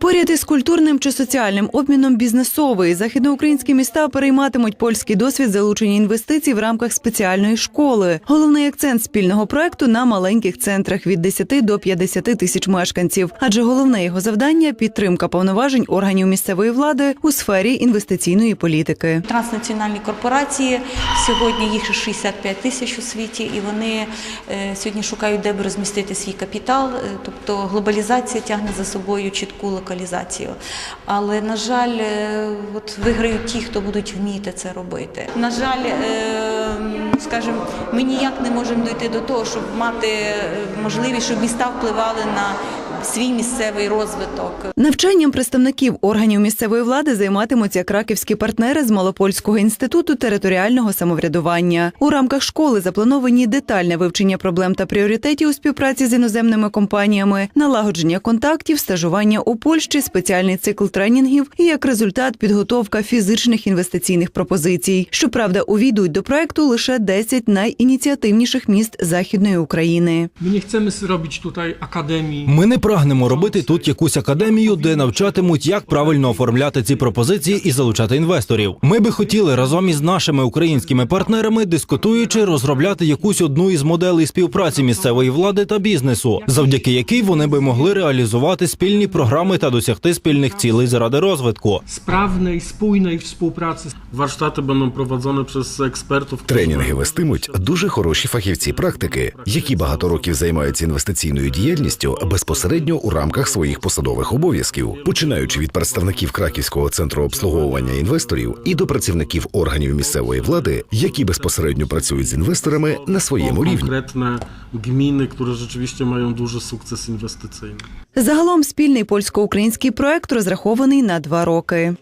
Поряд із культурним чи соціальним обміном бізнесовий західноукраїнські міста перейматимуть польський досвід залучення інвестицій в рамках спеціальної школи. Головний акцент спільного проекту на маленьких центрах від 10 до 50 тисяч мешканців, адже головне його завдання підтримка повноважень органів місцевої влади у сфері інвестиційної політики. Транснаціональні корпорації сьогодні їх 65 тисяч у світі, і вони е, сьогодні шукають, де би розмістити свій капітал. Е, Тобто глобалізація тягне за собою чітку локалізацію. Але на жаль, е, от виграють ті, хто будуть вміти це робити. На жаль, е, скажімо, ми ніяк не можемо дойти до того, щоб мати е, можливість, щоб міста впливали на свій місцевий розвиток. Навчанням представників органів місцевої влади займатимуться краківські партнери з Малопольського інституту територіального самоврядування. У рамках школи заплановані детальне вивчення проблем та пріоритетів у співпраці з іноземними компаніями, налагодження контактів, стажування у Польщі, спеціальний цикл тренінгів і як результат підготовка фізичних інвестиційних пропозицій. Щоправда, увійдуть до проекту лише 10 найініціативніших міст Західної України. My nie chcemy robić tutaj akademii. Ми не прагнемо робити тут якусь академію, де навчатимуть, як правильно оформляти ці пропозиції і залучати інвесторів. Ми би хотіли разом із нашими українськими партнерами, дискутуючи, розробляти якусь одну із моделей співпраці місцевої влади та бізнесу, завдяки якій вони би могли реалізувати спільні програми та досягти спільних цілей заради розвитку. sprawnej, spójnej współpracy. Warsztaty będą prowadzone przez ekspertów. Тренінги вестимуть дуже хороші фахівці практики, які багато років займаються інвестиційною діяльністю безпосередньо у рамках своїх посадових обов'язків, починаючи від представників Краківського центру обслуговування інвесторів і до працівників органів місцевої влади, які безпосередньо працюють з інвесторами на своєму рівні. konkretne gminy, które rzeczywiście mają duży sukces inwestycyjny. Загалом спільний польсько-український проект розрахований на два роки.